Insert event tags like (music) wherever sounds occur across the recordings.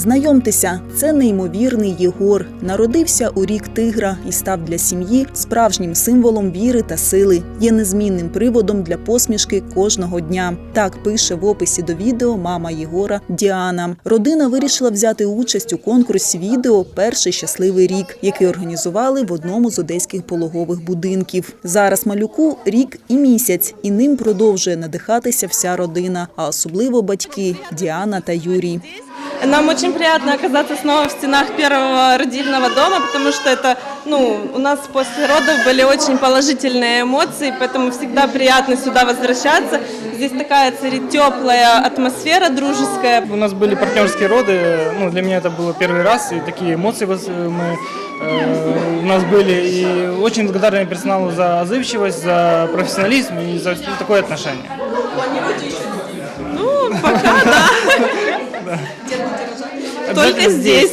Знайомтеся, це неймовірний Єгор. Народився у рік тигра і став для сім'ї справжнім символом віри та сили. Є незмінним приводом для посмішки кожного дня. Так пише в описі до відео мама Єгора Діана. Родина вирішила взяти участь у конкурсі відео Перший щасливий рік, який організували в одному з одеських пологових будинків. Зараз малюку рік і місяць, і ним продовжує надихатися вся родина, а особливо батьки Діана та Юрій. Нам очень приятно оказаться снова в стенах первого родильного дома, потому что это, ну, у нас после родов были очень положительные эмоции, поэтому всегда приятно сюда возвращаться. Здесь такая царит теплая атмосфера дружеская. У нас были партнерские роды, ну, для меня это было первый раз, и такие эмоции воз- мы, э, у нас были. И очень благодарен персоналу за отзывчивость, за профессионализм и за такое отношение. Ну, пока, да. (laughs) Только здесь.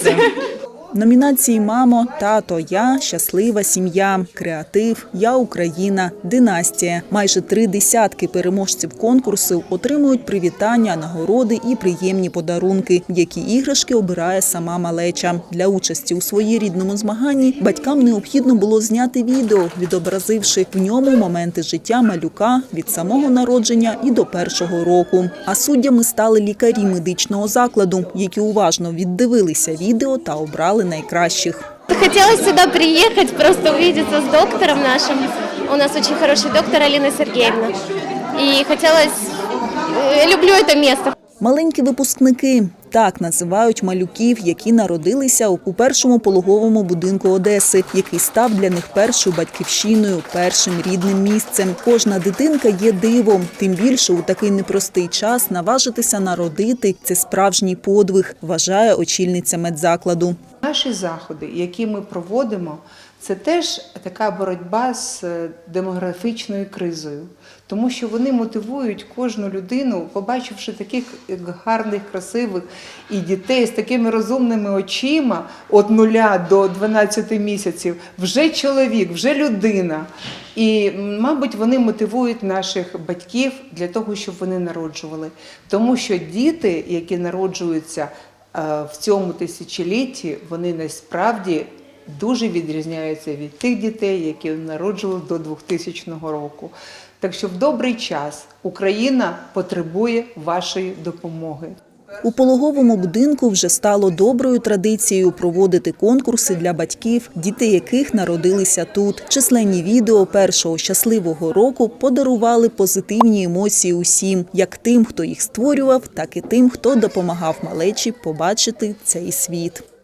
Номінації Мамо, тато, я, щаслива сім'я, креатив, Я Україна, династія. Майже три десятки переможців конкурсу отримують привітання, нагороди і приємні подарунки, які іграшки обирає сама малеча. Для участі у своєрідному змаганні батькам необхідно було зняти відео, відобразивши в ньому моменти життя малюка від самого народження і до першого року. А суддями стали лікарі медичного закладу, які уважно віддивилися відео та обрали найкращих. Хотелось сюда приехать, просто увидеться с доктором нашим. У нас очень хороший доктор Алина Сергеевна. И хотелось... э, Люблю это место. Маленькі випускники так називають малюків, які народилися у першому пологовому будинку Одеси, який став для них першою батьківщиною, першим рідним місцем. Кожна дитинка є дивом. Тим більше у такий непростий час наважитися народити це справжній подвиг, вважає очільниця медзакладу. Наші заходи, які ми проводимо, це теж така боротьба з е, демографічною кризою, тому що вони мотивують кожну людину, побачивши таких гарних, красивих і дітей з такими розумними очима від нуля до 12 місяців, вже чоловік, вже людина. І, мабуть, вони мотивують наших батьків для того, щоб вони народжували. Тому що діти, які народжуються в цьому тисячолітті, вони насправді дуже відрізняються від тих дітей, які народжували до 2000 року. Так що в добрий час Україна потребує вашої допомоги. У пологовому будинку вже стало доброю традицією проводити конкурси для батьків, діти яких народилися тут. Численні відео першого щасливого року подарували позитивні емоції усім, як тим, хто їх створював, так і тим, хто допомагав малечі побачити цей світ.